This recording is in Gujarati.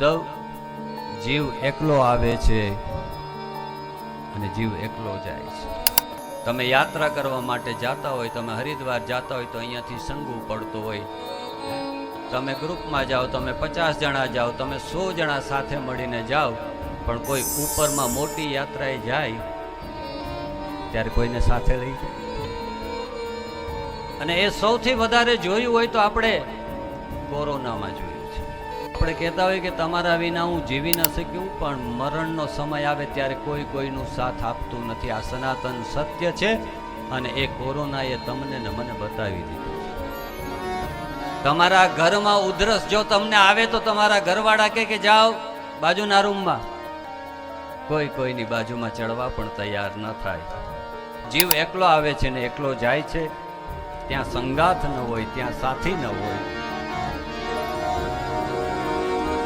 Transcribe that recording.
ઉદ્ધવ જીવ એકલો આવે છે અને જીવ એકલો જાય છે. તમે યાત્રા કરવા માટે જાતા હોય, તમે હરિદ્વાર જાતા હોય, તો અહીંયાથી સંગુ પડતું હોય. તમે ગ્રુપમાં જાઓ, તમે પચાસ જણા જાઓ, તમે સો જણા સાથે મળીને જાઓ, પણ કોઈ ઉપરમાં મોટી યાત્રાએ જાય, ત્યારે કોઈને સાથે લઈ જાય. અને એ સૌથી વધારે જોયું હોય તો આપણે કોરોનામાં જોયું આપણે કહેતા હોય કે તમારા વિના હું જીવી ન શક્યું, પણ મરણનો સમય આવે ત્યારે કોઈ કોઈનું સાથ આપતું નથી. આ સનાતન સત્ય છે અને એ કોરોનાએ તમને ને મને બતાવી દીધું તમારા ઘરમાં ઉધરસ જો તમને આવે તો તમારા ઘરવાળા કહે કે જાઓ બાજુના રૂમમાં. કોઈ કોઈની બાજુમાં ચડવા પણ તૈયાર ન થાય. જીવ એકલો આવે છે ને એકલો જાય છે. ત્યાં સંગાથ ન હોય, ત્યાં સાથી ન હોય.